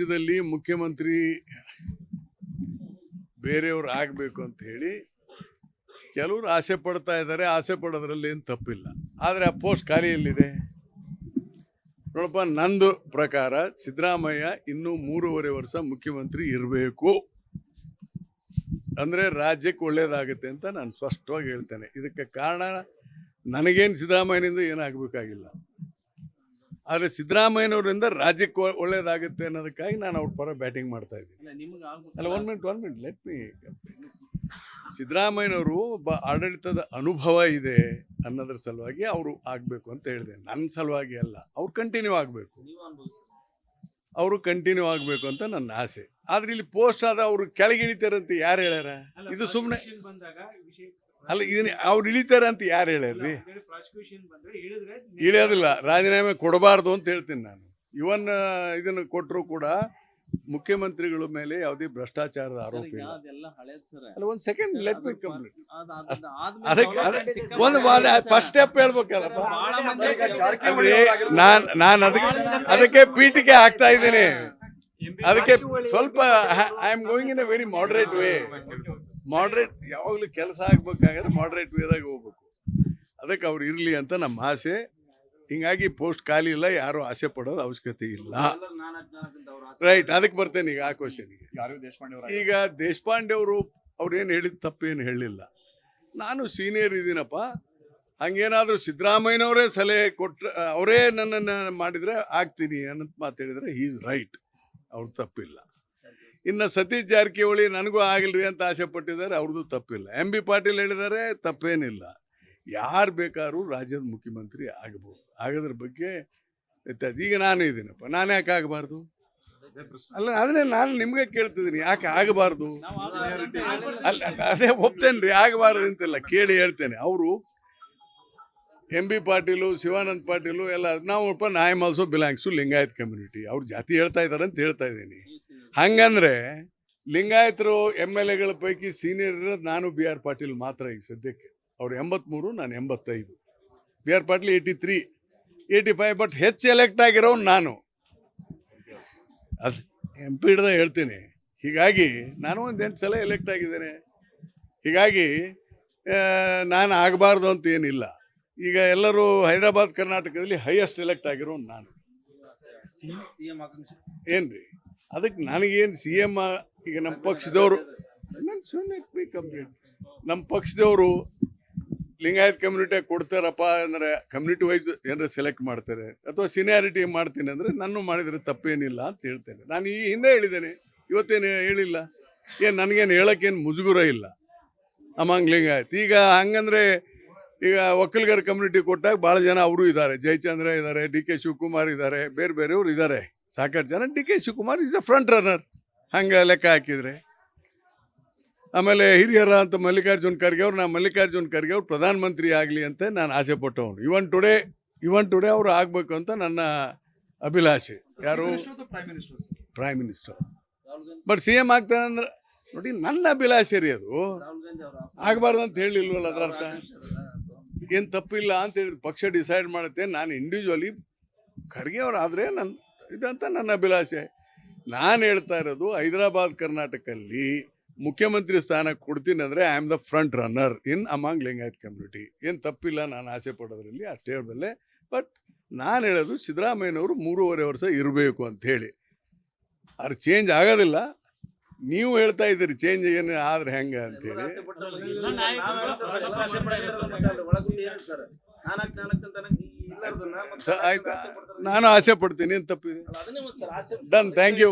ರಾಜ್ಯದಲ್ಲಿ ಮುಖ್ಯಮಂತ್ರಿ ಬೇರೆಯವ್ರು ಆಗಬೇಕು ಅಂತ ಹೇಳಿ ಕೆಲವರು ಆಸೆ ಪಡ್ತಾ ಇದ್ದಾರೆ. ಆಸೆ ಪಡೋದ್ರಲ್ಲಿ ಏನು ತಪ್ಪಿಲ್ಲ. ಆದರೆ ಆ ಪೋಸ್ಟ್ ಖಾಲಿಯಲ್ಲಿದೆ ನೋಡಪ್ಪ, ನಂದು ಪ್ರಕಾರ ಸಿದ್ದರಾಮಯ್ಯ ಇನ್ನೂ ಮೂರುವರೆ ವರ್ಷ ಮುಖ್ಯಮಂತ್ರಿ ಇರಬೇಕು. ಅಂದರೆ ರಾಜ್ಯಕ್ಕೆ ಒಳ್ಳೇದಾಗುತ್ತೆ ಅಂತ ನಾನು ಸ್ಪಷ್ಟವಾಗಿ ಹೇಳ್ತೇನೆ. ಇದಕ್ಕೆ ಕಾರಣ ನನಗೇನು ಸಿದ್ದರಾಮಯ್ಯನಿಂದ ಏನಾಗಬೇಕಾಗಿಲ್ಲ. ಆದರೆ ಸಿದ್ದರಾಮಯ್ಯನವರಿಂದ ರಾಜ್ಯಕ್ಕೆ ಒಳ್ಳೇದಾಗುತ್ತೆ ಅನ್ನೋದಕ್ಕಾಗಿ ನಾನು ಅವ್ರ ಪರ ಬ್ಯಾಟಿಂಗ್ ಮಾಡ್ತಾ ಇದ್ದೀನಿ. ಅಲ್ಲ one minute one minute let me ಸಿದ್ದರಾಮಯ್ಯನವರು ಒಬ್ಬ ಆಡಳಿತದ ಅನುಭವ ಇದೆ ಅನ್ನೋದ್ರ ಸಲುವಾಗಿ ಅವರು ಆಗಬೇಕು ಅಂತ ಹೇಳಿದೆ. ನನ್ನ ಸಲುವಾಗಿ ಅಲ್ಲ ಅವ್ರು ಕಂಟಿನ್ಯೂ ಆಗಬೇಕು. ಅವರು ಕಂಟಿನ್ಯೂ ಆಗಬೇಕು ಅಂತ ನನ್ನ ಆಸೆ. ಆದ್ರೆ ಇಲ್ಲಿ ಪೋಸ್ಟ್ ಆದ ಅವರು ಕೆಳಗಿಳಿತಾರಂತೆ ಯಾರು ಹೇಳ್ಯಾರ? ಇದು ಸುಮ್ಮನೆ ಅಲ್ಲ ಇದನ್ನ ಅವ್ರು ಇಳಿತಾರೆ ಅಂತ ಯಾರು ಹೇಳ್ಯಾರ್ರಿ ಇಳಿಯೋದಿಲ್ಲ ರಾಜೀನಾಮೆ ಕೊಡಬಾರ್ದು ಅಂತ ಹೇಳ್ತೀನಿ ನಾನು. ಇವನ್ ಇದನ್ನು ಕೊಟ್ಟರು ಕೂಡ ಮುಖ್ಯಮಂತ್ರಿಗಳ ಮೇಲೆ ಯಾವುದೇ ಭ್ರಷ್ಟಾಚಾರದ ಆರೋಪ ಇಲ್ಲ. ಅದೆಲ್ಲ ಹಳೇದ್ ಸರ್? ಅಲ್ಲ ಒಂದು ಸೆಕೆಂಡ್ ಲೆಟ್ ಮಿ ಕಂಪ್ಲೀಟ್ ಅದ್- ಅದ್- ಅದಕ್ಕೆ ಒಂದು ವಾದ ಫಸ್ಟ್ ಸ್ಟೆಪ್ ಹೇಳ್ಬೇಕಲ್ಲಪ್ಪ. ನಾನ್ ನಾನು ಅದಕ್ಕೆ ಅದಕ್ಕೆ ಪೀಠಿಕೆ ಹಾಕ್ತಾ ಇದ್ದೀನಿ. ಅದಕ್ಕೆ ಸ್ವಲ್ಪ I am going in a very moderate way moderate ಯಾವಾಗಲೂ ಕೆಲಸ ಆಗ್ಬೇಕಾದ್ರೆ ಮಾಡ್ರೇಟ್ ವೇದಾಗ ಹೋಗ್ಬೇಕು. ಅದಕ್ಕೆ ಅವ್ರು ಇರಲಿ ಅಂತ ನಮ್ಮ ಆಸೆ. ಹಿಂಗಾಗಿ ಪೋಸ್ಟ್ ಖಾಲಿ ಇಲ್ಲ ಯಾರು ಆಸೆ ಪಡೋದು ಅವಶ್ಯಕತೆ ಇಲ್ಲ. ರೈಟ್ ಅದಕ್ಕೆ ಬರ್ತೇನೆ ಈಗ ಆ ಕ್ವಶನ್ಗೆ ಈಗ ದೇಶಪಾಂಡೆ ಅವರು ಅವ್ರೇನು ಹೇಳಿದ ತಪ್ಪೇನು ಹೇಳಿಲ್ಲ ನಾನು ಸೀನಿಯರ್ ಇದ್ದೀನಪ್ಪ. ಹಂಗೇನಾದರೂ ಸಿದ್ದರಾಮಯ್ಯನವರೇ ಸಲಹೆ ಕೊಟ್ಟರೆ ಅವರೇ ನನ್ನನ್ನು ಮಾಡಿದರೆ ಆಗ್ತೀನಿ ಅನ್ನೋದು ಮಾತು ಹೇಳಿದ್ರೆ ಈಸ್ ರೈಟ್ ಅವ್ರ ತಪ್ಪಿಲ್ಲ. ಇನ್ನು ಸತೀಶ್ ಜಾರಕಿಹೊಳಿ ನನಗೂ ಆಗಿಲ್ರಿ ಅಂತ ಆಸೆ ಪಟ್ಟಿದ್ದಾರೆ ಅವ್ರದ್ದು ತಪ್ಪಿಲ್ಲ. ಎಂ ಬಿ ಪಾಟೀಲ್ ಹೇಳಿದ್ದಾರೆ ತಪ್ಪೇನಿಲ್ಲ. ಯಾರು ಬೇಕಾದ್ರೂ ರಾಜ್ಯದ ಮುಖ್ಯಮಂತ್ರಿ ಆಗಬಹುದು ಆಗೋದ್ರ ಬಗ್ಗೆ ವ್ಯತ್ಯಾಸ. ಈಗ ನಾನು ಇದ್ದೀನಪ್ಪ ನಾನು ಯಾಕೆ ಆಗಬಾರ್ದು? ಅಲ್ಲ, ಅದನ್ನೇ ನಾನು ನಿಮ್ಗೆ ಕೇಳ್ತಿದ್ದೀನಿ. ಯಾಕೆ ಆಗಬಾರ್ದು? ಅಲ್ಲ, ಅದೇ ಒಪ್ತೇನೆ ರೀ ಆಗಬಾರ್ದು ಅಂತಿಲ್ಲ ಕೇಳಿ ಹೇಳ್ತೇನೆ. ಅವರು ಎಂ ಬಿ ಪಾಟೀಲು, ಶಿವಾನಂದ್ ಪಾಟೀಲು ಎಲ್ಲ ನಾವು I am also belongs Lingayat community ಅವ್ರು ಜಾತಿ ಹೇಳ್ತಾ ಇದ್ದಾರೆ ಅಂತ ಹೇಳ್ತಾ ಇದ್ದೀನಿ. ಹಂಗಂದ್ರೆ ಲಿಂಗಾಯತರು ಎಂ ಎಲ್ ಎಗಳ ಪೈಕಿ ಸೀನಿಯರ್ ಇರೋದು ನಾನು ಬಿ ಆರ್ ಪಾಟೀಲ್ ಮಾತ್ರ ಈಗ ಸದ್ಯಕ್ಕೆ. ಅವ್ರು ಎಂಬತ್ಮೂರು ನಾನು ಎಂಬತ್ತೈದು. B R Patil eighty three eighty five but ಹೆಚ್ಚು ಎಲೆಕ್ಟ್ ಆಗಿರೋನು ನಾನು. ಅದು ಎಂ ಪಿ ಹಿಡ್ದ ಹೇಳ್ತೀನಿ. ಹೀಗಾಗಿ ನಾನು ಒಂದು ಎಂಟು ಸಲ ಎಲೆಕ್ಟ್ ಆಗಿದ್ದೇನೆ. ಹೀಗಾಗಿ ನಾನು ಆಗಬಾರ್ದು ಅಂತ ಏನಿಲ್ಲ. ಈಗ ಎಲ್ಲರೂ ಹೈದರಾಬಾದ್ ಕರ್ನಾಟಕದಲ್ಲಿ ಹೈಯೆಸ್ಟ್ ಎಲೆಕ್ಟ್ ಆಗಿರೋ ನಾನು. ಏನು ಆಕಾಂಕ್ಷಿ. ಅದಕ್ಕೆ ನನಗೇನು ಸಿ ಎಂ ಈಗ ನಮ್ಮ ಪಕ್ಷದವರು ನಾನು ಸುಮ್ಮನೆ ಕಂಪ್ಲೀಟ್ ನಮ್ಮ ಪಕ್ಷದವರು ಲಿಂಗಾಯತ್ ಕಮ್ಯುನಿಟಿ ಕೊಡ್ತಾರಪ್ಪ ಅಂದರೆ ಕಮ್ಯುನಿಟಿ ವೈಸ್ ಏನಾರ ಸೆಲೆಕ್ಟ್ ಮಾಡ್ತಾರೆ. ಅಥವಾ ಸೀನಿಯಾರಿಟಿ ಮಾಡ್ತೀನಿ ಅಂದರೆ ನಾನು ಮಾಡಿದರೆ ತಪ್ಪೇನಿಲ್ಲ ಅಂತ ಹೇಳ್ತೇನೆ. ನಾನು ಈ ಹಿಂದೆ ಹೇಳಿದ್ದೇನೆ, ಇವತ್ತೇನು ಹೇಳಿಲ್ಲ? ಏನು ನನಗೇನು ಹೇಳೋಕ್ಕೇನು ಮುಜುಗುರ ಇಲ್ಲ? ಅಮಾಂಗ್ ಲಿಂಗಾಯತ್. ಈಗ ಹಂಗಂದ್ರೆ ಈಗ ಒಕ್ಕಲಿಗರ ಕಮ್ಯುನಿಟಿ ಕೊಟ್ಟಾಗ ಭಾಳ ಜನ ಅವರು ಇದ್ದಾರೆ ಜಯಚಂದ್ರ ಇದ್ದಾರೆ ಡಿ ಕೆ ಶಿವಕುಮಾರ್ ಇದ್ದಾರೆ ಬೇರೆ ಬೇರೆಯವರು ಇದ್ದಾರೆ ಸಾಕಷ್ಟು ಜನ D K Shivakumar is a front runner ಹಂಗೆ ಲೆಕ್ಕ ಹಾಕಿದ್ರೆ. ಆಮೇಲೆ ಹಿರಿಯರ ಅಂತ ಮಲ್ಲಿಕಾರ್ಜುನ್ ಖರ್ಗೆ ಅವ್ರು ನಾ ಮಲ್ಲಿಕಾರ್ಜುನ್ ಖರ್ಗೆ ಅವ್ರು ಪ್ರಧಾನಮಂತ್ರಿ ಆಗಲಿ ಅಂತ ನಾನು ಆಸೆ ಪಟ್ಟವನು. ಇವನ್ ಟುಡೇ ಇವನ್ ಟುಡೇ ಅವರು ಆಗಬೇಕು ಅಂತ ನನ್ನ ಅಭಿಲಾಷೆ. ಯಾರು? Prime minister but C M ಆಗ್ತಾನೆ ಅಂದ್ರೆ ನೋಡಿ ನನ್ನ ಅಭಿಲಾಷೆ ರೀ ಅದು. ಆಗಬಾರ್ದು ಅಂತ ಹೇಳಿಲ್ವಲ್ಲ ಅದರ ಅರ್ಥ? ಏನು ತಪ್ಪಿಲ್ಲ ಅಂತ ಹೇಳಿ ಪಕ್ಷ ಡಿಸೈಡ್ ಮಾಡುತ್ತೆ. ನಾನು ಇಂಡಿವಿಜುವಲಿ ಖರ್ಗೆ ಅವ್ರು ಆದರೆ ನನ್ನ ಇದಂತ ನನ್ನ ಅಭಿಲಾಷೆ. ನಾನು ಹೇಳ್ತಾ ಇರೋದು ಹೈದರಾಬಾದ್ ಕರ್ನಾಟಕಲ್ಲಿ ಮುಖ್ಯಮಂತ್ರಿ ಸ್ಥಾನ ಕೊಡ್ತೀನಿ ಅಂದರೆ I am the front runner in among Lingayat community ಏನು ತಪ್ಪಿಲ್ಲ ನಾನು ಆಸೆ ಪಡೋದ್ರಲ್ಲಿ ಅಷ್ಟು ಹೇಳಬಲ್ಲೆ ಬಟ್ ನಾನು ಹೇಳೋದು ಸಿದ್ದರಾಮಯ್ಯನವರು ಮೂರುವರೆ ವರ್ಷ ಇರಬೇಕು ಅಂತ ಹೇಳಿ. ಅದು ಚೇಂಜ್ ಆಗೋದಿಲ್ಲ. ನೀವು ಹೇಳ್ತಾ ಇದ್ದೀರಿ ಚೇಂಜ್ ಏನು ಆದ್ರೆ ಹೆಂಗೆ ಅಂತೇಳಿ ಆಯ್ತಾ? ನಾನು ಆಸೆ ಪಡ್ತೀನಿ ಏನು ತಪ್ಪಿದೆ ಡನ್ ಥ್ಯಾಂಕ್ ಯು